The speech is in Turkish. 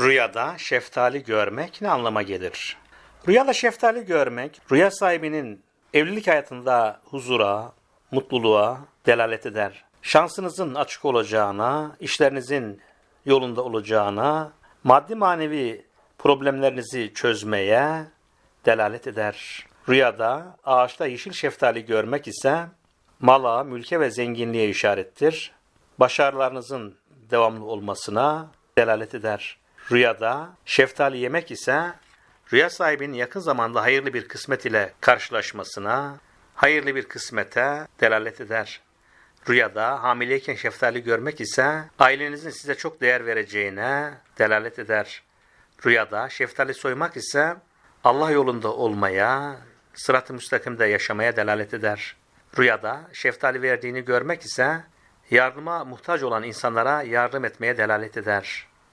Rüyada şeftali görmek ne anlama gelir? Rüyada şeftali görmek, rüya sahibinin evlilik hayatında huzura, mutluluğa delalet eder. Şansınızın açık olacağına, işlerinizin yolunda olacağına, maddi manevi problemlerinizi çözmeye delalet eder. Rüyada ağaçta yeşil şeftali görmek ise mala, mülke ve zenginliğe işarettir. Başarılarınızın devamlı olmasına delalet eder. Rüyada şeftali yemek ise rüya sahibinin yakın zamanda hayırlı bir kısmet ile karşılaşmasına, hayırlı bir kısmete delalet eder. Rüyada hamileyken şeftali görmek ise ailenizin size çok değer vereceğine delalet eder. Rüyada şeftali soymak ise Allah yolunda olmaya, sırat-ı müstakimde yaşamaya delalet eder. Rüyada şeftali verdiğini görmek ise yardıma muhtaç olan insanlara yardım etmeye delalet eder.